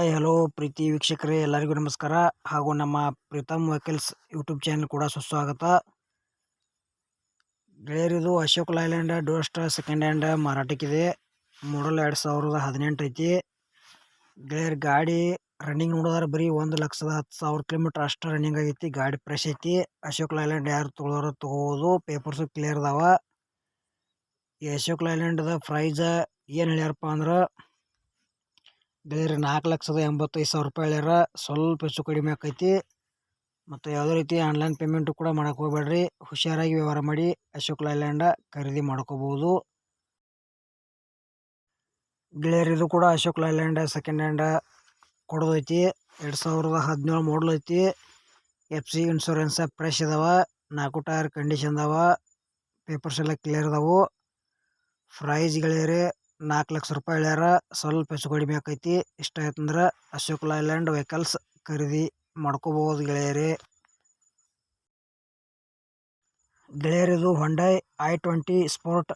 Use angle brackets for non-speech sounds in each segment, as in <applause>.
Hi, hello ಪ್ರೀತಿ ವೀಕ್ಷಕರೇ, ಎಲ್ಲರಿಗೂ ನಮಸ್ಕಾರ. ಹಾಗೂ ನಮ್ಮ ಪ್ರೀತಮ್ ವೆಹಿಕಲ್ಸ್ ಯೂಟ್ಯೂಬ್ ಚಾನಲ್ ಕೂಡ ಸುಸ್ವಾಗತ. ಗೆಳೆಯರಿದು ಅಶೋಕ್ ಲೈಲ್ಯಾಂಡ್ ಡೋಸ್ಟ್ ಸೆಕೆಂಡ್ ಹ್ಯಾಂಡ್ ಮಾರಾಟಕ್ಕಿದೆ. ಮಾಡಲ್ ಎರಡು ಸಾವಿರದ ಹದಿನೆಂಟು ಐತಿ. ಗೆಳೆಯರ್ ಗಾಡಿ ರನ್ನಿಂಗ್ ನೋಡಿದ್ರೆ ಬರೀ ಒಂದು ಲಕ್ಷದ ಹತ್ತು ಸಾವಿರ ಕಿಲೋಮೀಟ್ರ್ ಅಷ್ಟು ರನ್ನಿಂಗ್ ಆಗೈತಿ. ಗಾಡಿ ಫ್ರೆಶ್ ಐತಿ. ಅಶೋಕ್ ಲೈಲ್ಯಾಂಡ್ ಯಾರು ತೊಗೊಳೋರು ತೊಗೋಬೋದು. ಪೇಪರ್ಸು ಕ್ಲಿಯರ್ ಅದಾವ. ಈ ಅಶೋಕ್ ಲೈಲ್ಯಾಂಡ್ದ ಪ್ರೈಸ್ ಏನು ಹೇಳ್ಯಾರಪ್ಪ ಅಂದ್ರೆ ಬೇರೆ ನಾಲ್ಕು ಲಕ್ಷದ ಎಂಬತ್ತೈದು ಸಾವಿರ ರೂಪಾಯಿ ಹೇಳ್ಯಾರ. ಸ್ವಲ್ಪ ಹೆಚ್ಚು ಕಡಿಮೆ ಆಕೈತಿ. ಮತ್ತು ಯಾವುದೇ ರೀತಿ ಆನ್ಲೈನ್ ಪೇಮೆಂಟು ಕೂಡ ಮಾಡೋಕೆ ಹೋಗಬೇಡ್ರಿ. ಹುಷಾರಾಗಿ ವ್ಯವಹಾರ ಮಾಡಿ ಅಶೋಕ್ ಲೈಲ್ಯಾಂಡ ಖರೀದಿ ಮಾಡ್ಕೋಬೋದು ಗೆಳೆಯರು ಇದು ಕೂಡ ಅಶೋಕ್ ಲೈಲ್ಯಾಂಡ್ ಸೆಕೆಂಡ್ ಹ್ಯಾಂಡ ಕೊಡೋದೈತಿ. ಎರಡು ಸಾವಿರದ ಹದಿನೇಳು ಮಾಡಲ್ ಐತಿ. ಎಫ್ ಸಿ ಇನ್ಶೂರೆನ್ಸ್ ಫ್ರೆಶ್ ಇದಾವೆ. ನಾಲ್ಕು ಟೈರ್ ಕಂಡೀಷನ್ ಅದಾವೆ. ಪೇಪರ್ಸ್ ಎಲ್ಲ ಕ್ಲಿಯರ್ ಅದಾವು. ಪ್ರೈಸ್ ಗೆಳೆಯರೇ ನಾಲ್ಕು ಲಕ್ಷ ರೂಪಾಯಿ ಹೇಳ್ಯಾರ ಸ್ವಲ್ಪ ಹೆಚ್ಚು ಕಡಿಮೆ ಆಕೈತಿ. ಇಷ್ಟ ಆಯ್ತಂದ್ರೆ ಅಶೋಕ್ ಲೈಲ್ಯಾಂಡ್ ವೆಹಿಕಲ್ಸ್ ಖರೀದಿ ಮಾಡ್ಕೋಬೋದು ಗೆಳೆಯರೇ. ಗೆಳೆಯರಿದು Hyundai i twenty sport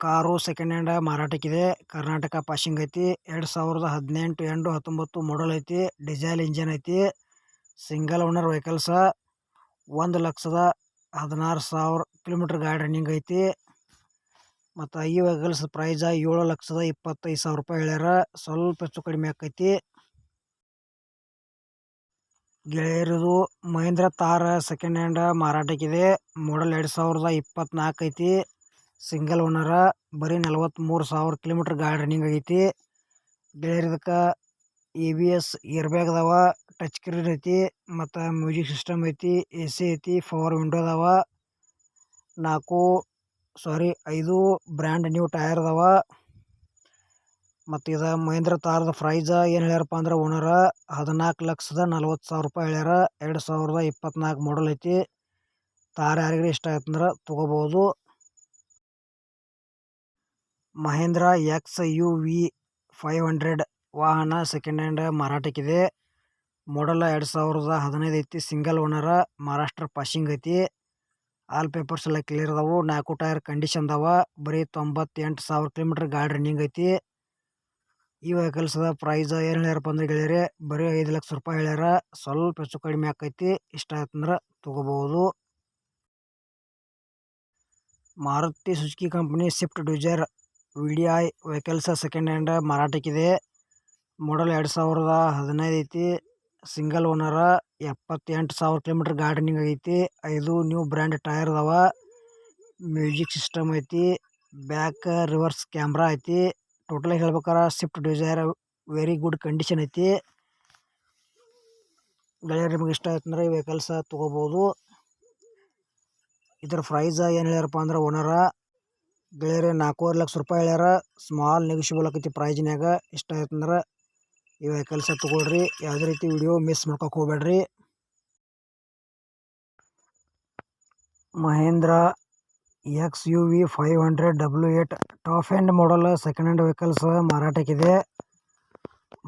car second hand ಮಾರಾಟಕ್ಕಿದೆ. Karnataka passing ಐತಿ. ಎರಡು ಸಾವಿರದ ಹದಿನೆಂಟು ಎಂಡು ಹತ್ತೊಂಬತ್ತು ಮಾಡಲ್ ಐತಿ. ಡಿಸೈಲ್ ಇಂಜನ್ ಐತಿ. ಸಿಂಗಲ್ ಓನರ್ ವೆಹಿಕಲ್ಸ ಒಂದು ಲಕ್ಷದ ಹದಿನಾರು ಸಾವಿರ ಕಿಲೋಮೀಟ್ರ್ ಗಾಡಿ ರನ್ನಿಂಗ್ ಐತಿ. ಮತ್ತು ಈ ವೆಹಿಕಲ್ಸ್ ಪ್ರೈಸ ಏಳು ಲಕ್ಷದ ಇಪ್ಪತ್ತೈದು ಸಾವಿರ ರೂಪಾಯಿ ಹೇಳ್ಯಾರ. ಸ್ವಲ್ಪ ಹೆಚ್ಚು ಕಡಿಮೆ ಆಕೈತಿ. ಗೆಳೆಯರದು ಮಹೇಂದ್ರ ತಾರ ಸೆಕೆಂಡ್ ಹ್ಯಾಂಡ್ ಮಾರಾಟಕ್ಕಿದೆ. ಮಾಡಲ್ ಎರಡು ಸಾವಿರದ ಇಪ್ಪತ್ನಾಲ್ಕು ಐತಿ. ಸಿಂಗಲ್ ಓನರ ಬರೀ ನಲ್ವತ್ತ್ಮೂರು ಸಾವಿರ ಕಿಲೋಮೀಟ್ರ್ ಗಾಡಿ ರನ್ನಿಂಗ್ ಆಗೈತಿ. ಗೆಳೆಯರದಕ್ಕೆ A B S air bag ಅದಾವ ಟಚ್ ಸ್ಕ್ರೀನ್ ಐತಿ, ಮತ್ತು ಮ್ಯೂಸಿಕ್ ಸಿಸ್ಟಮ್ ಐತಿ ಎ ಸಿ ಐತಿ ಫೋರ್ ವಿಂಡೋ ಅದಾವ. ನಾಲ್ಕು ಸಾರಿ, ಐದು ಬ್ರ್ಯಾಂಡ್ ನ್ಯೂ ಟೈರ್ ಅದಾವ. ಮತ್ತು ಇದು ಮಹೇಂದ್ರ ತಾರದ ಪ್ರೈಸ್ ಏನು ಹೇಳ್ಯಾರಪ್ಪ ಅಂದ್ರೆ ಓನರ ಹದಿನಾಲ್ಕು ಲಕ್ಷದ ನಲ್ವತ್ತು ಸಾವಿರ ರೂಪಾಯಿ ಹೇಳ್ಯಾರ. ಎರಡು ಸಾವಿರದ ಇಪ್ಪತ್ನಾಲ್ಕು ಮಾಡಲ್ ಐತಿ. ತಾರ ಯಾರಿಗಾರ ಇಷ್ಟ ಆಯ್ತಂದ್ರೆ ತೊಗೋಬೋದು. Mahindra X U V five hundred ವಾಹನ ಸೆಕೆಂಡ್ ಹ್ಯಾಂಡ್ ಮಾರಾಟಕ್ಕಿದೆ. ಮಾಡಲ್ ಎರಡು ಸಾವಿರದ ಹದಿನೈದು ಐತಿ ಸಿಂಗಲ್ ಓನರ ಮಹಾರಾಷ್ಟ್ರ ಪಾಸಿಂಗ್ ಐತಿ. ಆಲ್ ಪೇಪರ್ಸ್ ಎಲ್ಲ ಕ್ಲಿಯರ್ ಅದಾವು. ನಾಲ್ಕು ಟೈರ್ ಕಂಡೀಷನ್ ಅದಾವ. ಬರೀ ತೊಂಬತ್ತೆಂಟು ಸಾವಿರ ಕಿಲೋಮೀಟ್ರ್ ಗಾಡಿ ರನ್ನಿಂಗ್ ಐತಿ. ಈ ವೆಹಿಕಲ್ಸದ ಪ್ರೈಸ್ ಏನು ಹೇಳ್ಯಾರಪ್ಪ ಅಂದ್ರೆ ಗೆಳೆಯರೆ, ಬರೀ ಐದು ಲಕ್ಷ ರೂಪಾಯಿ ಹೇಳ್ಯಾರ. ಸ್ವಲ್ಪ ಹೆಚ್ಚು ಕಡಿಮೆ ಆಕೈತಿ. ಇಷ್ಟ ಆಯ್ತಂದ್ರೆ ತೊಗೋಬೋದು Maruti Suzuki company Swift Dzire V D I vehicles second hand ಮಾರಾಟಕ್ಕಿದೆ model ಎರಡು ಸಾವಿರದ ಹದಿನೈದು ಐತಿ. ಸಿಂಗಲ್ ಓನರ, ಎಪ್ಪತ್ತೆಂಟು ಸಾವಿರ ಕಿಲೋಮೀಟ್ರ್ ಗಾರ್ಡನಿಂಗ್ ಐತಿ, ಐದು ನ್ಯೂ ಬ್ರ್ಯಾಂಡ್ ಟೈರ್ ಅದಾವ, ಮ್ಯೂಸಿಕ್ ಸಿಸ್ಟಮ್ ಐತಿ ಬ್ಯಾಕ್ ರಿವರ್ಸ್ ಕ್ಯಾಮ್ರಾ ಐತಿ ಟೋಟಲಾಗಿ ಹೇಳ್ಬೇಕಾರೆ Swift Dzire very good condition ಐತಿ. ಗೆಳೆಯರು ನಿಮಗೆ ಇಷ್ಟ ಆಯ್ತು ಅಂದ್ರೆ ಈ ವೆಹಿಕಲ್ಸ ತೊಗೋಬೋದು. ಇದರ ಪ್ರೈಸ್ ಏನು ಹೇಳ್ಯಾರಪ್ಪ ಅಂದ್ರೆ ಓನರ, ಗೆಳೆಯರೆ ನಾಲ್ಕೂವರೆ ಲಕ್ಷ ರೂಪಾಯಿ ಹೇಳ್ಯಾರ ಸ್ಮಾಲ್ ನೆಗೋಷಿಯಬಲ್ ಆಕೈತಿ ಪ್ರೈಜ್ನ್ಯಾಗ ಇಷ್ಟ ಆಯ್ತು ಅಂದ್ರೆ ಈ ವೆಹಿಕಲ್ಸ ತೊಗೊಳ್ರಿ. ಯಾವುದೇ ರೀತಿ ವಿಡಿಯೋ ಮಿಸ್ ಮಾಡ್ಕೊಕ್ಕೆ ಹೋಗ್ಬೇಡ್ರಿ. Mahindra X U V five hundred W eight top end model second hand vehicles ಮಾರಾಟಕ್ಕಿದೆ.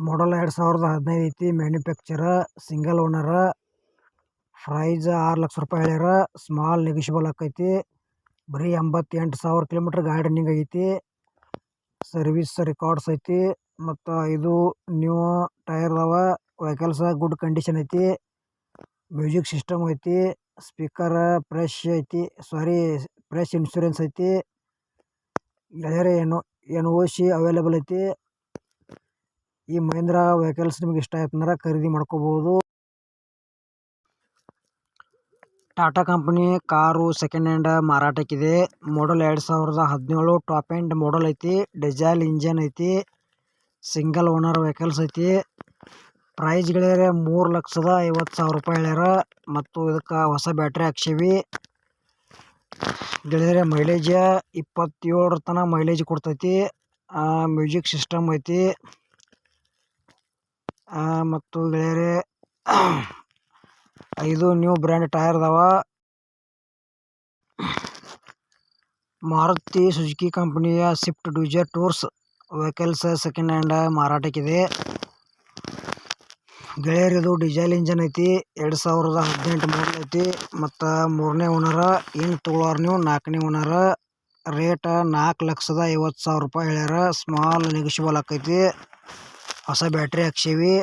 Model ಎರಡು ಸಾವಿರದ ಹದಿನೈದು ಐತಿ. ಮ್ಯಾನುಫ್ಯಾಕ್ಚರ ಸಿಂಗಲ್ ಓನರ ಪ್ರೈಸ್ ಆರು ಲಕ್ಷ ರೂಪಾಯಿ ಹೇಳ್ಯಾರ. ಸ್ಮಾಲ್ ನೆಗೋಷಿಯಬಲ್ ಆಕೈತಿ ಬರೀ ಎಂಬತ್ತೆಂಟು ಸಾವಿರ ಕಿಲೋಮೀಟ್ರ್ ಗಾಡಿ ರನ್ನಿಂಗ್ ಸರ್ವಿಸ್ ರೆಕಾರ್ಡ್ಸ್ ಐತಿ. ಮತ್ತು ಇದು ನ್ಯೂ ಟೈರ್ ಅದಾವ ವೆಹಿಕಲ್ಸ್ ಗುಡ್ ಕಂಡೀಷನ್ ಐತಿ ಮ್ಯೂಸಿಕ್ ಸಿಸ್ಟಮ್ ಐತಿ ಸ್ಪೀಕರ್ ಫ್ರೆಶ್ ಐತಿ ಸಾರಿ ಫ್ರೆಶ್ ಇನ್ಶೂರೆನ್ಸ್ ಐತಿ ಲೆದರ್ ಏನು ಏನು ಓ ಸಿ ಅವೈಲೇಬಲ್ ಐತಿ. ಈ ಮಹೇಂದ್ರ ವೆಹಿಕಲ್ಸ್ ನಿಮ್ಗೆ ಇಷ್ಟ ಆಯ್ತಂದ್ರೆ ಖರೀದಿ ಮಾಡ್ಕೋಬೋದು. Tata company car second hand ಮಾರಾಟಕ್ಕಿದೆ. Model ಎರಡು ಸಾವಿರದ ಹದಿನೇಳು ಟಾಪ್ ಆ್ಯಂಡ್ ಮಾಡಲ್ ಐತಿ ಡಿಸೈಲ್ ಇಂಜನ್ ಐತಿ. ಸಿಂಗಲ್ ಓನರ್ ವೆಹಿಕಲ್ಸ್ ಐತಿ ಪ್ರೈಸ್ ಗೆಳೆಯರೆ ಮೂರು ಲಕ್ಷದ ಐವತ್ತು ಸಾವಿರ ರೂಪಾಯಿ ಹೇಳ್ಯಾರ. ಮತ್ತು ಇದಕ್ಕೆ ಹೊಸ ಬ್ಯಾಟ್ರಿ ಹಾಕ್ಸೀವಿ. ಗೆಳೆಯರೆ ಮೈಲೇಜ್ ಇಪ್ಪತ್ತೇಳರ ತನಕ ಮೈಲೇಜ್ ಕೊಡ್ತೈತಿ. ಮ್ಯೂಸಿಕ್ ಸಿಸ್ಟಮ್ ಐತಿ. ಮತ್ತು ಗೆಳೆಯರೆ <coughs> ಐದು ನ್ಯೂ ಬ್ರ್ಯಾಂಡ್ ಟೈರ್ ಅದಾವ. ಮಾರುತಿ ಸುಜುಕಿ ಕಂಪನಿಯ Swift Dzire tours vehicles second hand ಮಾರಾಟಕ್ಕಿದೆ. ಗೆಳೆಯರಿದು ಡೀಸೆಲ್ ಇಂಜನ್ ಐತಿ, ಎರಡು ಸಾವಿರದ ಹದಿನೆಂಟು ಮಾಡಲ್ ಐತಿ, ಮತ್ತು ಮೂರನೇ ಓನರ ಏನು ತೊಗೊಳೋರು ನೀವು ನಾಲ್ಕನೇ ಓನರ ರೇಟ ನಾಲ್ಕು ಲಕ್ಷದ ಐವತ್ತು ಸಾವಿರ ರೂಪಾಯಿ ಹೇಳ್ಯಾರ. ಸ್ಮಾಲ್ ನೆಗೋಷಿಯಬಲ್ ಆಕೈತಿ. ಹೊಸ ಬ್ಯಾಟ್ರಿ ಹಾಕ್ಸೀವಿ.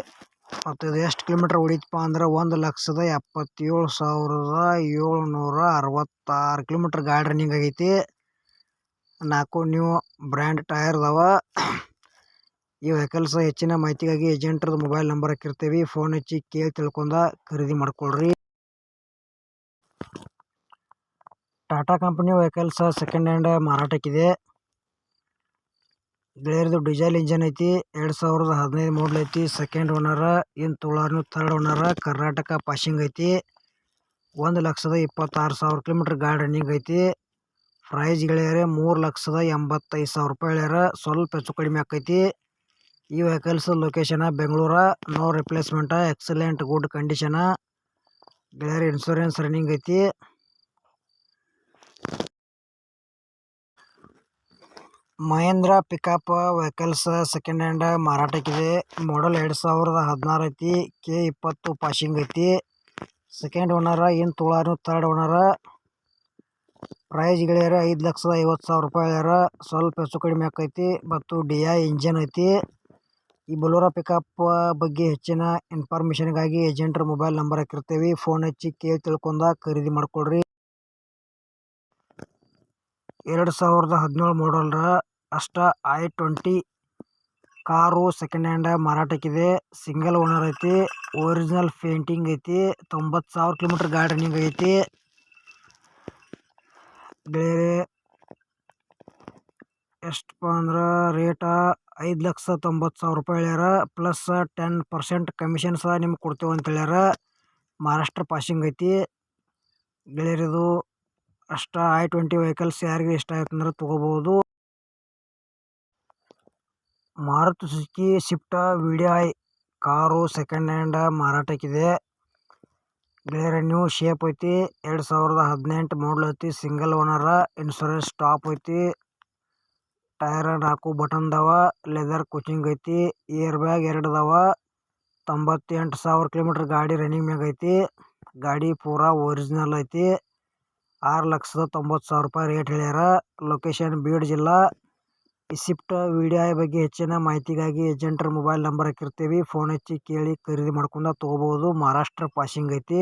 ಮತ್ತು ಇದು ಎಷ್ಟು ಕಿಲೋಮೀಟ್ರ್ ಹೊಡಿತಪ್ಪ ಅಂದ್ರೆ ಒಂದು ಲಕ್ಷದ ಎಪ್ಪತ್ತೇಳು ಸಾವಿರದ ಏಳ್ನೂರ ಅರವತ್ತಾರು ಕಿಲೋಮೀಟ್ರ್ ಗಾಡಿ ರನ್ನಿಂಗ್ ಆಗೈತಿ. ನಾಲ್ಕು ನ್ಯೂ ಬ್ರ್ಯಾಂಡ್ ಟೈರ್ ಅದಾವ ಈ ವೆಹಿಕಲ್ಸ್ ಹೆಚ್ಚಿನ ಮಾಹಿತಿಗಾಗಿ ಏಜೆಂಟ್ರದ್ದು ಮೊಬೈಲ್ ನಂಬರ್ ಹಾಕಿರ್ತೀವಿ. ಫೋನ್ ಹಚ್ಚಿ ಕೇಳಿ ತಿಳ್ಕೊಂಡ ಖರೀದಿ ಮಾಡ್ಕೊಳ್ರಿ. Tata company vehicles second hand ಮಾರಾಟಕ್ಕಿದೆ ಗೆಳೆಯರದು ಡೀಸೆಲ್ ಇಂಜನ್ ಐತಿ, ಎರಡು ಸಾವಿರದ ಹದಿನೈದು ಮಾಡಲ್ ಐತಿ ಸೆಕೆಂಡ್ ಓನರ್ ಇನ್ನು ತುಳಾರ್ನು ಥರ್ಡ್ ಓನರ್ ಕರ್ನಾಟಕ ಪಾಸಿಂಗ್ ಐತಿ. ಒಂದು ಲಕ್ಷದ ಇಪ್ಪತ್ತಾರು ಸಾವಿರ ಕಿಲೋಮೀಟ್ರ್ ಗಾಡಿ ರನ್ನಿಂಗ್ ಐತಿ. ಪ್ರೈಸ್ ಗೆಳೆಯರೆ, ಮೂರು ಲಕ್ಷದ ಎಂಬತ್ತೈದು ಸಾವಿರ ರೂಪಾಯಿ ಹೇಳ್ಯಾರ ಸ್ವಲ್ಪ ಹೆಚ್ಚು ಕಡಿಮೆ ಆಕೈತಿ. ಈ vehicles location Bengaluru no replacement excellent good condition ಗೆಳೆಯರ ಇನ್ಶೂರೆನ್ಸ್ ರನ್ನಿಂಗ್ ಐತಿ. Mahindra pickup vehicles second hand ಮಾರಾಟಕ್ಕಿದೆ model ಎರಡು ಸಾವಿರದ ಹದಿನಾರು ಐತಿ. ಕೆ ಇಪ್ಪತ್ತು ಪಾಸಿಂಗ್ ಐತಿ. ಸೆಕೆಂಡ್ ಓನರ ಇನ್ನು ತುಳಾರು ಥರ್ಡ್ ಓನರ ಪ್ರೈಸ್ ಗೆಳೆಯರ, ಐದು ಲಕ್ಷದ ಐವತ್ತು ಸಾವಿರ ರೂಪಾಯಿ ಹೇಳ್ಯಾರ ಸ್ವಲ್ಪ ಹೆಚ್ಚು ಕಡಿಮೆ ಆಕೈತಿ ಮತ್ತು ಡಿ ಐ ಇಂಜನ್ ಐತಿ. ಈ ಬೊಲೋರೋ ಪಿಕಪ್ ಬಗ್ಗೆ ಹೆಚ್ಚಿನ ಇನ್ಫಾರ್ಮೇಷನ್ಗಾಗಿ ಏಜೆಂಟ್ರ ಮೊಬೈಲ್ ನಂಬರ್ ಹಾಕಿರ್ತೀವಿ. ಫೋನ್ ಹಚ್ಚಿ ಕೇಳಿ ತಿಳ್ಕೊಂಡ ಖರೀದಿ ಮಾಡ್ಕೊಳ್ರಿ ಎರಡು ಸಾವಿರದ ಹದಿನೇಳು ಮಾಡಲ್ರ ಅಷ್ಟ i twenty car second hand ಮಾರಾಟಕ್ಕಿದೆ. Single owner ಐತಿ ಒರಿಜಿನಲ್ ಪೇಂಟಿಂಗ್ ಐತಿ, ತೊಂಬತ್ತು ಸಾವಿರ ಕಿಲೋಮೀಟರ್ ಗಾರ್ಡನಿಂಗ್ ಐತಿ. ಬೇರೆ ಎಷ್ಟಪ್ಪ ಅಂದ್ರೆ ರೇಟ ಐದು ಲಕ್ಷ ತೊಂಬತ್ತು ಸಾವಿರ ರೂಪಾಯಿ ಹೇಳ್ಯಾರ ಪ್ಲಸ್ ಟೆನ್ ಪರ್ಸೆಂಟ್ ಕಮಿಷನ್ ಸಹ ನಿಮ್ಗೆ ಕೊಡ್ತೇವೆ ಅಂತ ಹೇಳ್ಯಾರ ಮಹಾರಾಷ್ಟ್ರ ಪಾಸಿಂಗ್ ಐತಿ. ಗೆಳೆಯರಿದು ಅಷ್ಟ ಐ ಟ್ವೆಂಟಿ ವೆಹಿಕಲ್ಸ್ ಯಾರಿಗೆ ಇಷ್ಟ ಆಯ್ತು ಅಂದ್ರೆ ತೊಗೋಬೋದು. Maruti Suzuki Swift video I car second hand ಮಾರಾಟಕ್ಕಿದೆ. ಗೆಳೆಯರೆ ನ್ಯೂ ಶೇಪ್ ಐತಿ. ಎರಡ್ ಸಾವಿರದ ಹದಿನೆಂಟು ಮಾಡಲ್ ಐತಿ. ಸಿಂಗಲ್ ಓನರ್ ಇನ್ಸೂರೆನ್ಸ್ ಟಾಪ್ ಐತಿ. ಟೈರ್ ನಾಲ್ಕು ಬಟನ್ ಅದಾವ ಲೆದರ್ ಕೋಚಿಂಗ್ ಐತಿ. ಏರ್ ಬ್ಯಾಗ್ ಎರಡು ಅದಾವ ತೊಂಬತ್ತೆಂಟು ಸಾವಿರ ಕಿಲೋಮೀಟರ್ ಗಾಡಿ ರನ್ನಿಂಗ್ ಮ್ಯಾಗ ಐತಿ. ಗಾಡಿ ಪೂರ ಒರಿಜಿನಲ್ ಐತಿ. ಆರು ಲಕ್ಷದ ತೊಂಬತ್ತು ಸಾವಿರ ರೂಪಾಯಿ ರೇಟ್ ಹೇಳ್ಯಾರ. ಲೊಕೇಶನ್ ಬೀಡ್ ಜಿಲ್ಲಾ. ಈ ವಿಡಿಯೋ ಬಗ್ಗೆ ಹೆಚ್ಚಿನ ಮಾಹಿತಿಗಾಗಿ ಏಜೆಂಟ್ರ ಮೊಬೈಲ್ ನಂಬರ್ ಹಾಕಿರ್ತೀವಿ. ಫೋನ್ ಹಚ್ಚಿ ಕೇಳಿ ಖರೀದಿ ಮಾಡ್ಕೊಂಡು ತೊಗೋಬೋದು ಮಹಾರಾಷ್ಟ್ರ ಪಾಸಿಂಗ್ ಐತಿ.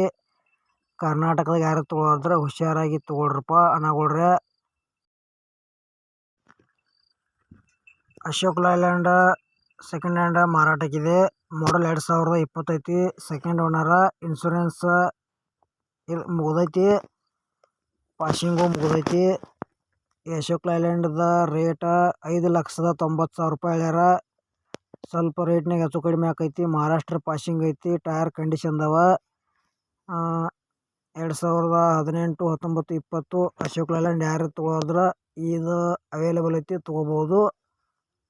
ಕರ್ನಾಟಕದಾಗ ಯಾರು ತಗೊಳ್ಳೋದ್ರೆ ಹುಷಾರಾಗಿ ತೊಗೊಳ್ರಪ್ಪ ಅನಗೊಳ್ರೆ ಅಶೋಕ್ ಲೈಲ್ಯಾಂಡ್ ಸೆಕೆಂಡ್ ಹ್ಯಾಂಡ್ ಮಾರಾಟಕ್ಕಿದೆ. ಮಾಡಲ್ ಎರಡು ಸಾವಿರದ ಇಪ್ಪತ್ತೈತಿ ಸೆಕೆಂಡ್ ಓನರ ಇನ್ಶೂರೆನ್ಸ್ ಇಲ್ಲಿ ಮುಗ್ದೈತಿ. ಪಾಸಿಂಗು ಮುಗ್ದೈತಿ. ಅಶೋಕ್ ಲೈಲ್ಯಾಂಡ್ದ ರೇಟ ಐದು ಲಕ್ಷದ ತೊಂಬತ್ತು ಸಾವಿರ ರೂಪಾಯಿ ಹೇಳ್ಯಾರ. ಸ್ವಲ್ಪ ರೇಟ್ನಾಗ ಹೆಚ್ಚು ಕಡಿಮೆ ಆಕೈತಿ. ಮಹಾರಾಷ್ಟ್ರ ಪಾಸಿಂಗ್ ಐತಿ. ಟಯರ್ ಕಂಡೀಷನ್ ಅದಾವ. ಎರಡು ಸಾವಿರದ ಹದಿನೆಂಟು, ಹತ್ತೊಂಬತ್ತು, ಇಪ್ಪತ್ತು ಅಶೋಕ್ ಲೈಲ್ಯಾಂಡ್ ಯಾರು ತೊಗೊಳೋದ್ರ ಇದು ಅವೈಲೇಬಲ್ ಐತಿ ತೊಗೋಬೋದು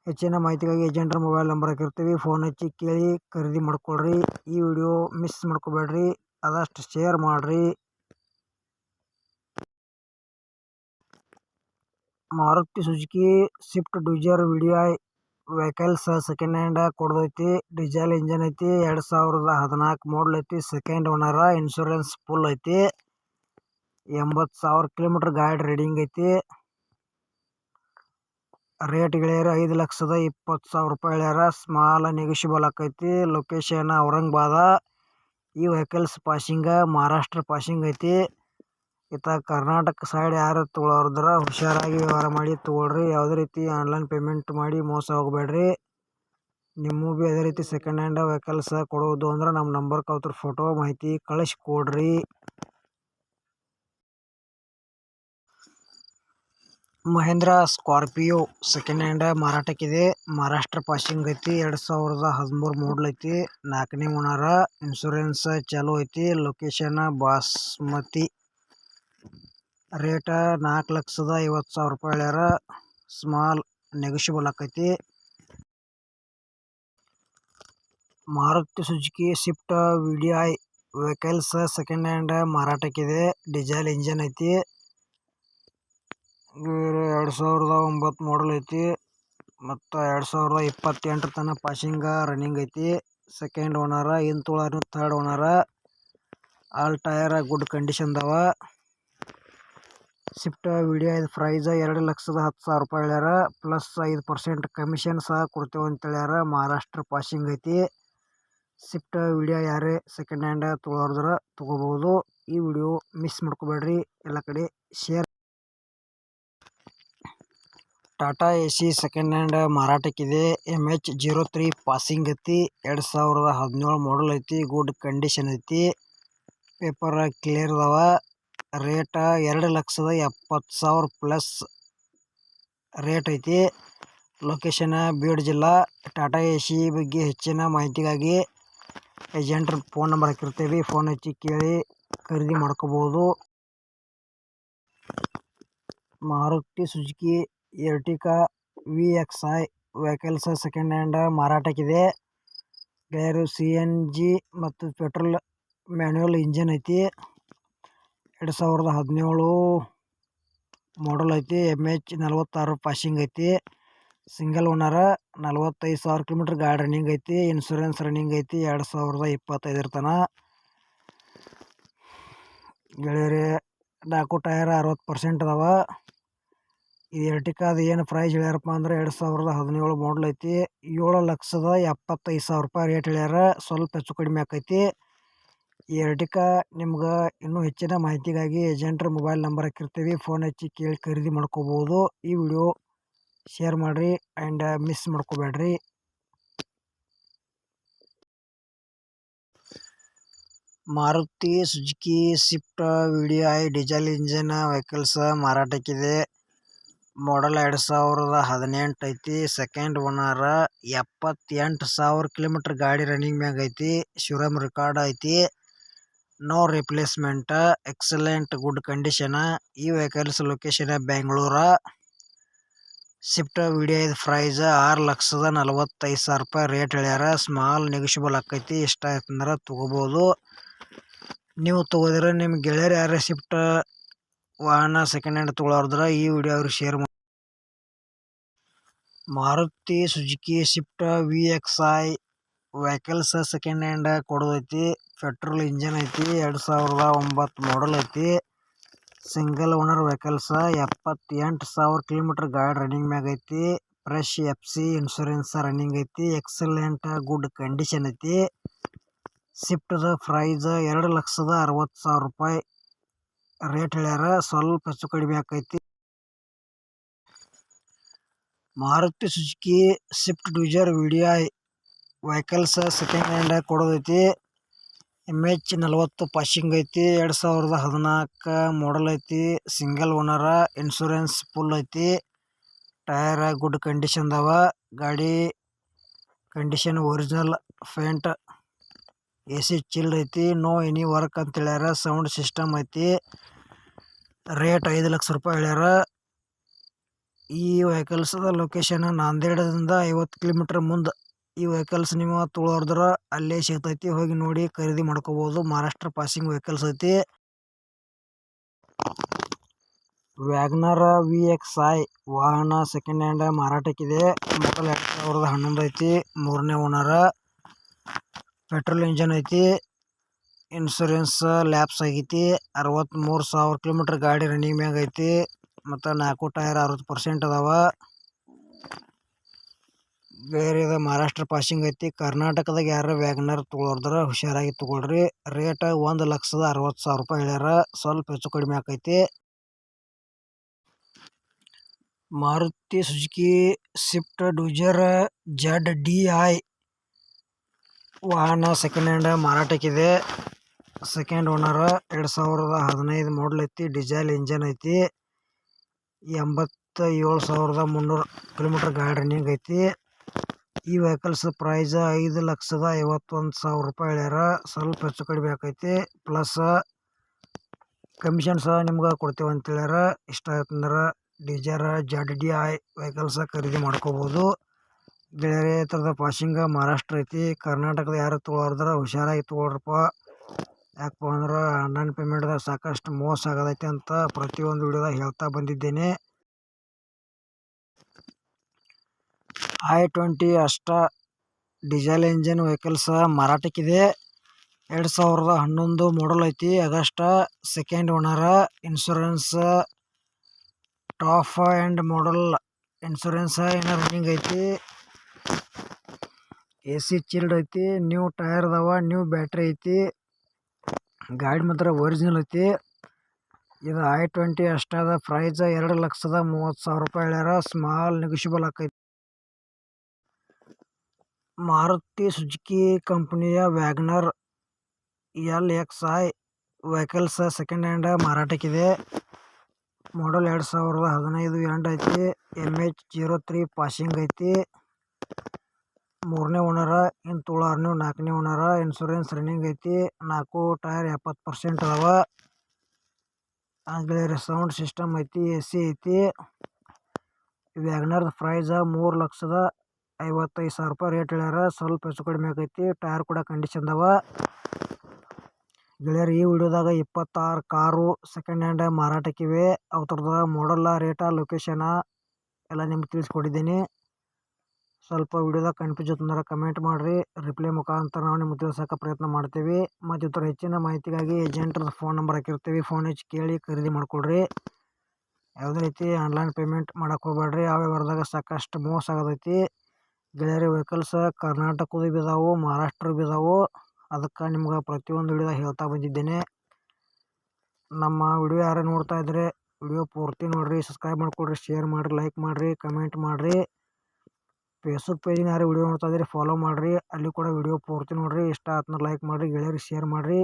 ಹೆಚ್ಚಿನ ಮಾಹಿತಿಗಾಗಿ ಏಜೆಂಟ್ರ ಮೊಬೈಲ್ ನಂಬರ್ ಹಾಕಿರ್ತೀವಿ. ಫೋನ್ ಹಚ್ಚಿ ಕೇಳಿ ಖರೀದಿ ಮಾಡ್ಕೊಳ್ರಿ. ಈ ವಿಡಿಯೋ ಮಿಸ್ ಮಾಡ್ಕೋಬೇಡ್ರಿ. ಆದಷ್ಟು ಶೇರ್ ಮಾಡಿರಿ. Maruti Suzuki, Swift, Dzire video vehicles second hand ಕೊಡ್ದೈತಿ. Diesel engine ಐತಿ, ಎರಡ್ ಸಾವಿರದ ಹದಿನಾಲ್ಕು ಮಾಡಲ್ ಐತಿ ಸೆಕೆಂಡ್ ಓನರ್ ಇನ್ಶೂರೆನ್ಸ್ ಫುಲ್ ಐತಿ. ಎಂಬತ್ತು ಸಾವಿರ ಕಿಲೋಮೀಟರ್ ಗಾಡಿ ರೀಡಿಂಗ್ ಐತಿ. ರೇಟ್ ಗೆಳೆಯರ ಐದು ಲಕ್ಷದ ಇಪ್ಪತ್ತು ಸಾವಿರ ರೂಪಾಯಿ ಹೇಳ್ಯಾರ ಸ್ಮಾಲ್ ನೆಗೋಷಿಯಬಲ್ ಆಕೈತಿ ಲೊಕೇಶನ್ ಔರಂಗಾಬಾದ ಈ ವೆಹಿಕಲ್ಸ್ ಪಾಸಿಂಗ ಮಹಾರಾಷ್ಟ್ರ ಪಾಸಿಂಗ್ ಐತಿ. ಇತ್ತ ಕರ್ನಾಟಕ ಸೈಡ್ ಯಾರು ತೊಗೊಳೋದ್ರ ಹುಷಾರಾಗಿ ವ್ಯವಹಾರ ಮಾಡಿ ತೊಗೊಳ್ರಿ. ಯಾವುದೇ ರೀತಿ ಆನ್ಲೈನ್ ಪೇಮೆಂಟ್ ಮಾಡಿ ಮೋಸ ಹೋಗಬೇಡ್ರಿ. ನಿಮ್ಮೂ ಭೀ ಅದೇ ರೀತಿ ಸೆಕೆಂಡ್ ಹ್ಯಾಂಡ್ ವೆಹಿಕಲ್ಸ್ ಕೊಡೋದು ಅಂದ್ರೆ ನಮ್ಮ ನಂಬರ್ ಅವ್ರ ಫೋಟೋ ಮಾಹಿತಿ ಕಳಿಸ್ಕೊಡ್ರಿ. ಮಹೇಂದ್ರ ಸ್ಕಾರ್ಪಿಯೋ ಸೆಕೆಂಡ್ ಹ್ಯಾಂಡ್ ಮಾರಾಟಕ್ಕಿದೆ. ಮಹಾರಾಷ್ಟ್ರ ಪಾಸಿಂಗ್ ಐತಿ, ಎರಡು ಸಾವಿರದ ಹದಿಮೂರು ಮೂಡ್ಲ್ ಐತಿ. ನಾಲ್ಕನೇ ಓನರ ಇನ್ಶೂರೆನ್ಸ್ ಚಾಲು ಐತಿ. ಲೊಕೇಶನ್ ಬಾಸ್ಮತಿ. ರೇಟ ನಾಲ್ಕು ಲಕ್ಷದ ಐವತ್ತು ಸಾವಿರ ರೂಪಾಯಿ ಹೇಳ್ಯಾರ. ಸ್ಮಾಲ್ ನೆಗೋಷಿಯಬಲ್ ಆಕೈತಿ. Maruti Suzuki Swift V D I vehicles second hand ಮಾರಾಟಕ್ಕಿದೆ. Diesel engine ಐತಿ. ಎರಡು ಸಾವಿರದ ಒಂಬತ್ತು ಮಾಡಲ್ ಐತಿ. ಮತ್ತು ಎರಡು ಸಾವಿರದ ಇಪ್ಪತ್ತೆಂಟರ ತನಕ ಪಾಸಿಂಗ ರನ್ನಿಂಗ್ ಐತಿ. Second owner in ತೊಗೊಳೋರು third owner all tyre good condition ಅದಾವ. ಸ್ವಿಫ್ಟ್ ವಿಡಿಯೋ ಇದು ಪ್ರೈಸ್ ಎರಡು ಲಕ್ಷದ ಹತ್ತು ಸಾವಿರ ರೂಪಾಯಿ ಹೇಳ್ಯಾರ. ಪ್ಲಸ್ ಐದು ಪರ್ಸೆಂಟ್ ಕಮಿಷನ್ ಸಹ ಕೊಡ್ತೇವೆ ಅಂತ ಹೇಳ್ಯಾರ. ಮಹಾರಾಷ್ಟ್ರ ಪಾಸಿಂಗ್ ಐತಿ. ಸ್ವಿಫ್ಟ್ ವಿಡಿಯೋ ಯಾರೇ ಸೆಕೆಂಡ್ ಹ್ಯಾಂಡ್ ತೊಗೊಳೋದ್ರ ತೊಗೋಬೋದು ಈ ವಿಡಿಯೋ ಮಿಸ್ ಮಾಡ್ಕೋಬೇಡ್ರಿ. ಎಲ್ಲ ಕಡೆ share Tata A C second hand ಮಾರಾಟಕ್ಕಿದೆ. M H zero three passing ಐತಿ. ಎರಡು ಸಾವಿರದ ಹದಿನೇಳು ಮಾಡಲ್ ಐತಿ. ಗುಡ್ ಕಂಡೀಷನ್ ಐತಿ. ಪೇಪರ್ ಕ್ಲಿಯರ್ ಅದಾವ. ರೇಟ ಎರಡು ಲಕ್ಷದ ಎಪ್ಪತ್ತು ಸಾವಿರ ಪ್ಲಸ್ ರೇಟ್ ಐತಿ. ಲೊಕೇಶನ್ ಬೀಡ್ ಜಿಲ್ಲಾ, ಟಾಟಾ ಎ ಸಿ ಬಗ್ಗೆ ಹೆಚ್ಚಿನ ಮಾಹಿತಿಗಾಗಿ ಏಜೆಂಟ್ರ ಫೋನ್ ನಂಬರ್ ಹಾಕಿರ್ತೀವಿ. ಫೋನ್ ಹಚ್ಚಿ ಕೇಳಿ ಖರೀದಿ ಮಾಡ್ಕೋಬೋದು. Maruti Suzuki Ertiga V X I vehicles second hand ಮಾರಾಟಕ್ಕಿದೆ. ಗೆಳೆಯರು ಸಿ ಎನ್ ಜಿ ಮತ್ತು ಪೆಟ್ರೋಲ್ ಮ್ಯಾನ್ಯುವಲ್ ಇಂಜನ್ ಐತಿ. ಎರಡು ಸಾವಿರದ ಹದಿನೇಳು ಮಾಡಲ್ ಐತಿ ಎಂ ಎಚ್ ನಲ್ವತ್ತಾರು ಪಾಸಿಂಗ್ ಐತಿ ಸಿಂಗಲ್ ಓನರ ನಲ್ವತ್ತೈದು ಸಾವಿರ ಕಿಲೋಮೀಟ್ರ್ ಗಾಡಿ ರನ್ನಿಂಗ್ ಐತಿ ಇನ್ಸೂರೆನ್ಸ್ ರನ್ನಿಂಗ್ ಐತಿ, ಎರಡು ಸಾವಿರದ ಇಪ್ಪತ್ತೈದರ ತನಕ ಗೆಳೆಯರೇ ಡಾಕು ಟಯರ್ ಅರವತ್ತು ಪರ್ಸೆಂಟ್ ಅದಾವ. ಇದು ಎರ್ಟಿಕಾದ ಏನು ಪ್ರೈಸ್ ಹೇಳ್ಯಾರಪ್ಪ ಅಂದ್ರೆ ಎರಡು ಸಾವಿರದ ಹದಿನೇಳು ಮಾಡಲ್ ಐತಿ, ಏಳು ಲಕ್ಷದ ಎಪ್ಪತ್ತೈದು ಸಾವಿರ ರೂಪಾಯಿ ರೇಟ್ ಹೇಳ್ಯಾರ, ಸ್ವಲ್ಪ ಹೆಚ್ಚು ಕಡಿಮೆ ಆಕೈತಿ. ಈ ಎರಡಕ್ಕ ನಿಮ್ಗೆ ಇನ್ನೂ ಹೆಚ್ಚಿನ ಮಾಹಿತಿಗಾಗಿ ಏಜೆಂಟ್ರ ಮೊಬೈಲ್ ನಂಬರ್ ಹಾಕಿರ್ತೀವಿ. ಫೋನ್ ಹಚ್ಚಿ ಕೇಳಿ ಖರೀದಿ ಮಾಡ್ಕೋಬೋದು. ಈ ವಿಡಿಯೋ ಶೇರ್ ಮಾಡಿರಿ and miss ಮಾಡ್ಕೋಬೇಡ್ರಿ. Maruti Suzuki Swift V I diesel engine vehicles ಮಾರಾಟಕ್ಕಿದೆ. Model ಎರಡು ಸಾವಿರದ ಹದಿನೆಂಟು ಐತಿ. ಸೆಕೆಂಡ್ ಓನರ ಎಪ್ಪತ್ತೆಂಟು ಸಾವಿರ ಕಿಲೋಮೀಟ್ರ್ ಗಾಡಿ ರನ್ನಿಂಗ್ ಮ್ಯಾಗ ಐತಿ. ಶಿವರಾಮ್ ರೆಕಾರ್ಡ್ ಐತಿ. No replacement, excellent good condition, ಈ vehicles location Bengaluru. Swift video ಇದು ಪ್ರೈಸ್ ಆರು ಲಕ್ಷದ ನಲವತ್ತೈದು ಸಾವಿರ ರೂಪಾಯಿ ರೇಟ್ ಹೇಳ್ಯಾರ. ಸ್ಮಾಲ್ ನೆಗೋಷಿಯಬಲ್ ಆಕೈತಿ ಇಷ್ಟ ಆಯ್ತಂದ್ರೆ ತೊಗೋಬೋದು. ನೀವು ತೊಗೋದ್ರೆ ನಿಮ್ಮ ಗೆಳೆಯರು ಯಾರೇ ಸ್ವಿಫ್ಟ್ ವಾಹನ ಸೆಕೆಂಡ್ ಹ್ಯಾಂಡ್ ತೊಗೊಳೋದ್ರ ಈ ವಿಡಿಯೋ ಅವ್ರಿಗೆ ಶೇರ್ ಮಾಡಿ Maruti Suzuki Swift V X I vehicles second hand ಕೊಡೋದೈತಿ petrol engine ಐತಿ, ಎರಡು ಸಾವಿರದ ಒಂಬತ್ತು ಮಾಡಲ್ ಐತಿ. ಸಿಂಗಲ್ ಓನರ್ ವೆಹಿಕಲ್ಸ್ ಎಪ್ಪತ್ತೆಂಟು ಸಾವಿರ ಕಿಲೋಮೀಟ್ರ್ ಗಾಡಿ ರನ್ನಿಂಗ್ ಮ್ಯಾಗ ಐತಿ. Fresh F C insurance running ಐತಿ ಎಕ್ಸಲೆಂಟ್ ಗುಡ್ ಕಂಡೀಷನ್ ಐತಿ. ಸ್ವಿಫ್ಟ್ದ ಪ್ರೈಸ್ ಎರಡು ಲಕ್ಷದ ಅರವತ್ತು ಸಾವಿರ ರೂಪಾಯಿ. ರೇಟ್ ಹೇಳ್ಯಾರ, ಸ್ವಲ್ಪ ಹೆಚ್ಚು ಕಡಿಮೆ ಆಕೈತಿ. Maruti Suzuki Swift Dzire V D vehicles second hand ಕೊಡೋದೈತಿ M H ನಲ್ವತ್ತು ಪಾಸಿಂಗ್ ಐತಿ. ಎರಡು ಸಾವಿರದ ಹದಿನಾಲ್ಕು ಮಾಡಲ್ ಐತಿ. ಸಿಂಗಲ್ ಓನರ ಇನ್ಶೂರೆನ್ಸ್ ಫುಲ್ ಐತಿ. ಟಯರ್ ಗುಡ್ ಕಂಡೀಷನ್ ಕಂಡೀಷನ್ದವ ಗಾಡಿ condition original paint A C chilled ಐತಿ. ನೋ ಎನಿ ವರ್ಕ್ ಅಂತ ಹೇಳ್ಯಾರ. ಸೌಂಡ್ ಸಿಸ್ಟಮ್ ಐತಿ. ರೇಟ್ ಐದು ಲಕ್ಷ ರೂಪಾಯಿ ಹೇಳ್ಯಾರ. ಈ ವೆಹಿಕಲ್ಸ್ದ ಲೊಕೇಶನ್ ನಾಂದೇಡದಿಂದ ಐವತ್ತು ಕಿಲೋಮೀಟ್ರ್ ಮುಂದೆ ಈ ವೆಹಿಕಲ್ಸ್ ನೀವು ತೊಗೊಳೋದ್ರ ಅಲ್ಲೇ ಸಿಗ್ತೈತಿ. ಹೋಗಿ ನೋಡಿ ಖರೀದಿ ಮಾಡ್ಕೋಬೋದು. ಮಹಾರಾಷ್ಟ್ರ ಪಾಸಿಂಗ್ ವೆಹಿಕಲ್ಸ್ ಐತಿ. ವ್ಯಾಗ್ನರ್ ವಿ ಎಕ್ಸ್ ಐ ವಾಹನ ಸೆಕೆಂಡ್ ಹ್ಯಾಂಡ್ ಮಾರಾಟಕ್ಕಿದೆ. ಮಾಡಲ್ ಎರಡು ಸಾವಿರದ ಹನ್ನೊಂದು ಐತಿ. ಮೂರನೇ ಓನರ ಪೆಟ್ರೋಲ್ ಇಂಜನ್ ಐತಿ. ಇನ್ಶೂರೆನ್ಸ್ ಲ್ಯಾಪ್ಸ್ ಆಗೈತಿ. ಅರವತ್ತ್ಮೂರು ಸಾವಿರ ಕಿಲೋಮೀಟ್ರ್ ಗಾಡಿ ರನ್ನಿಂಗ್ ಮ್ಯಾಗ ಐತಿ. ಮತ್ತು ನಾಲ್ಕು ಟೈರ್ ಅರವತ್ತು ಪರ್ಸೆಂಟ್ ಅದಾವ. ಬೇರೆದ ಮಹಾರಾಷ್ಟ್ರ ಪಾಸಿಂಗ್ ಐತಿ. ಕರ್ನಾಟಕದಾಗ ಯಾರು ವ್ಯಾಗನರ್ ತೊಗೊಳೋದ್ರ ಹುಷಾರಾಗಿ ತೊಗೊಳ್ರಿ. ರೇಟ್ ಒಂದು ಲಕ್ಷದ ಅರವತ್ತು ಸಾವಿರ ರೂಪಾಯಿ ಹೇಳ್ಯಾರ. ಸ್ವಲ್ಪ ಹೆಚ್ಚು ಕಡಿಮೆ ಆಕೈತಿ. Maruti Suzuki Swift Dzire Z D I ವಾಹನ ಸೆಕೆಂಡ್ ಹ್ಯಾಂಡ್ ಮಾರಾಟಕ್ಕಿದೆ. ಸೆಕೆಂಡ್ ಓನರ್ ಎರಡು ಸಾವಿರದ ಹದಿನೈದು ಮಾಡಲ್ ಐತಿ. ಡೀಸೆಲ್ ಇಂಜನ್ ಐತಿ. ಎಂಬತ್ತ ಏಳು ಸಾವಿರದ ಮುನ್ನೂರು ಕಿಲೋಮೀಟ್ರ್ ಗಾಡಿ ರನ್ನಿಂಗ್ ಐತಿ. ಈ ವೆಹಿಕಲ್ಸ್ ಪ್ರೈಸ್ ಐದು ಲಕ್ಷದ ಐವತ್ತೊಂದು ಸಾವಿರ ರೂಪಾಯಿ ಹೇಳ್ಯಾರ. ಸ್ವಲ್ಪ ಹೆಚ್ಚು ಕಡಿಮೆ ಆಕೈತಿ. ಪ್ಲಸ್ ಕಮಿಷನ್ ಸಹ ನಿಮ್ಗೆ ಕೊಡ್ತೇವೆ ಅಂತ ಹೇಳ್ಯಾರ. ಇಷ್ಟ ಆಯ್ತಂದ್ರೆ Dzire Z D I vehicles ಖರೀದಿ ಮಾಡ್ಕೋಬೋದು. ಗೆಳೆಯರೇ ಥರದ ಪಾಶಿಂಗ ಮಹಾರಾಷ್ಟ್ರ ಐತಿ. ಕರ್ನಾಟಕದ ಯಾರು ತೊಗೊಳೋದ್ರ ಹುಷಾರಾಗಿ ತೊಗೊಳ್ರಪ್ಪ. ಯಾಕಪ್ಪ ಅಂದ್ರೆ ಆನ್ಲೈನ್ ಪೇಮೆಂಟ್ದಾಗ ಸಾಕಷ್ಟು ಮೋಸ ಆಗದೈತೆ ಅಂತ ಪ್ರತಿಯೊಂದು ವಿಡಿಯೋದಾಗ ಹೇಳ್ತಾ ಬಂದಿದ್ದೇನೆ. ಐ ಟ್ವೆಂಟಿ ಅಷ್ಟ ಡೀಸೆಲ್ ಇಂಜಿನ್ ವೆಹಿಕಲ್ಸ್ ಮಾರಾಟಕ್ಕಿದೆ. ಎರಡು ಸಾವಿರದ ಹನ್ನೊಂದು ಮಾಡಲ್ ಐತಿ. August second owner insurance top end model insurance ಏನೋ ರನ್ನಿಂಗ್ ಐತಿ. ಎ ಸಿ ಚಿಲ್ಡ್ ಐತಿ. ನ್ಯೂ ಟೈರ್ ಅದಾವ ನ್ಯೂ ಬ್ಯಾಟ್ರಿ ಐತಿ. ಗಾಡಿ ಮಾತ್ರ ಒರಿಜಿನಲ್ ಐತಿ. ಇದು ಐ ಟ್ವೆಂಟಿ ಅಷ್ಟಾದ ಪ್ರೈಸ್ ಎರಡು ಲಕ್ಷದ ಮೂವತ್ತು ಸಾವಿರ ರೂಪಾಯಿ ಹೇಳ್ಯಾರ. ಸ್ಮಾಲ್ ನೆಗೋಷಿಯಬಲ್ ಆಕೈತಿ ಮಾರುತಿ ಸುಜುಕಿ ಕಂಪನಿಯ WagonR L X I vehicles second hand ಮಾರಾಟಕ್ಕಿದೆ. Model ಎರಡು ಸಾವಿರದ ಹದಿನೈದು ಎಂಡ್ ಐತಿ. M H zero three passing ಐತಿ. ಮೂರನೇ ಓನರ ಇನ್ನು ತುಳಾರ್ನು ನಾಲ್ಕನೇ ಓನರ ಇನ್ಸೂರೆನ್ಸ್ ರನ್ನಿಂಗ್ ಐತಿ. ನಾಲ್ಕು ಟೈರ್ ಎಪ್ಪತ್ತು ಪರ್ಸೆಂಟ್ ಅದಾವ ಆಮೇಲೆ ಸೌಂಡ್ ಸಿಸ್ಟಮ್ ಐತಿ, ಎ ಸಿ ಐತಿ. ವ್ಯಾಗ್ನರ್ದು ಪ್ರೈಸ್ ಮೂರು ಲಕ್ಷದ ಐವತ್ತೈದು ಸಾವಿರ ರೂಪಾಯಿ ರೇಟ್ ಹೇಳ್ಯಾರ. ಸ್ವಲ್ಪ ಹೆಚ್ಚು ಕಡಿಮೆ ಆಗೈತಿ. ಟೈರ್ ಕೂಡ ಕಂಡೀಷನ್ ಅದಾವ ಗೆಳೆಯರು, ಈ ವಿಡಿಯೋದಾಗ ಇಪ್ಪತ್ತಾರು ಕಾರು ಸೆಕೆಂಡ್ ಹ್ಯಾಂಡ್ ಮಾರಾಟಕ್ಕಿವೆ ಅವ್ರದ್ದು ಮಾಡಲ್ಲ ರೇಟ ಲೊಕೇಶನ ಎಲ್ಲ ನಿಮ್ಗೆ ತಿಳಿಸ್ಕೊಟ್ಟಿದ್ದೀನಿ. ಸ್ವಲ್ಪ ವಿಡಿಯೋದಾಗ ಕನ್ಫ್ಯೂಸ್ ಇತ್ತಂದ್ರೆ ಕಮೆಂಟ್ ಮಾಡಿರಿ. ರಿಪ್ಲೈ ಮುಖಾಂತರ ನಾವು ನಿಮ್ಗೆ ತಿಳಿಸೋಕೆ ಪ್ರಯತ್ನ ಮಾಡ್ತೀವಿ. ಮತ್ತು ಇತರ ಹೆಚ್ಚಿನ ಮಾಹಿತಿಗಾಗಿ ಏಜೆಂಟ್ರ ಫೋನ್ ನಂಬರ್ ಹಾಕಿರ್ತೀವಿ. ಫೋನ್ ಹಚ್ಚಿ ಕೇಳಿ ಖರೀದಿ ಮಾಡಿಕೊಡ್ರಿ ಯಾವುದೇ ರೀತಿ ಆನ್ಲೈನ್ ಪೇಮೆಂಟ್ ಮಾಡಕ್ಕೆ ಹೋಗ್ಬೇಡ್ರಿ. ಆ ವ್ಯವಹಾರದಾಗ ಸಾಕಷ್ಟು ಮೋಸ ಆಗತೈತಿ. ಗೆಳೆಯರಿ, ವೆಹಿಕಲ್ಸ್ ಕರ್ನಾಟಕದ ಬಿದ್ದಾವು ಮಹಾರಾಷ್ಟ್ರ ಬಿದ್ದಾವು. ಅದಕ್ಕೆ ನಿಮ್ಗೆ ಪ್ರತಿಯೊಂದು ವಿಡಿಯೋದಾಗ ಹೇಳ್ತಾ ಬಂದಿದ್ದೇನೆ. ನಮ್ಮ ವಿಡಿಯೋ ಯಾರು ನೋಡ್ತಾ ಇದ್ದರೆ ವಿಡಿಯೋ ಪೂರ್ತಿ ನೋಡಿರಿ ಸಬ್ಸ್ಕ್ರೈಬ್ ಮಾಡಿಕೊಡ್ರಿ ಶೇರ್ ಮಾಡಿರಿ ಲೈಕ್ ಮಾಡಿರಿ ಕಮೆಂಟ್ ಮಾಡಿರಿ. ಫೇಸ್ಬುಕ್ ಪೇಜಿನ ಯಾರು ವಿಡಿಯೋ ನೋಡ್ತಾ ಇದ್ರೆ ಫಾಲೋ ಮಾಡಿರಿ. ಅಲ್ಲಿ ಕೂಡ ವಿಡಿಯೋ ಪೂರ್ತಿ ನೋಡಿರಿ. ಇಷ್ಟ ಆತಂದ್ರೆ ಲೈಕ್ ಮಾಡಿರಿ, ಗೆಳೆಯರಿಗೆ ಶೇರ್ ಮಾಡಿರಿ.